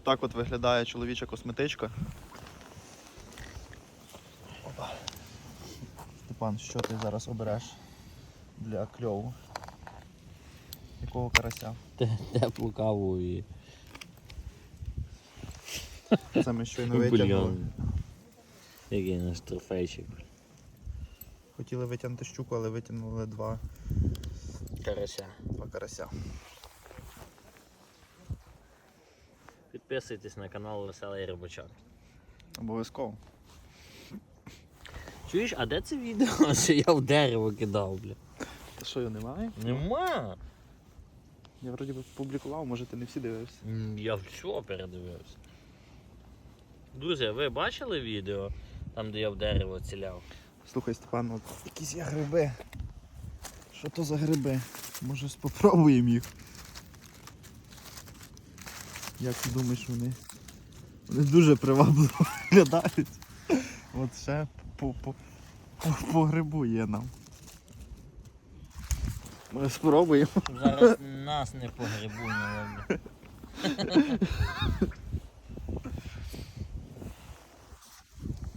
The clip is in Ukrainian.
так от виглядає чоловіча косметичка. Опа. Степан, що ти зараз обереш для кльову? Якого карася? Те- Теплу каву і Це ми щойно витягнули. Який наш трофейчик. Хотіли витягнути щуку, але витягнули два, Карася. два карася. Підписуйтесь на канал Веселий Рибачок. Обов'язково. Чуєш, а де це відео, що я в дерево кидав, бля? Та що його немає? Нема. Я вроді би публікував, може ти не всі дивився. Я все передивився. Друзі, ви бачили відео, там, де я в дерево ціляв? Слухай, Степан, от якісь є гриби. Що то за гриби? Може спробуємо їх. Як ти думаєш вони? Вони дуже привабливо виглядають. От ще по, по, по, по грибу є нам. Ми спробуємо. Зараз нас не по грибу не ловлю.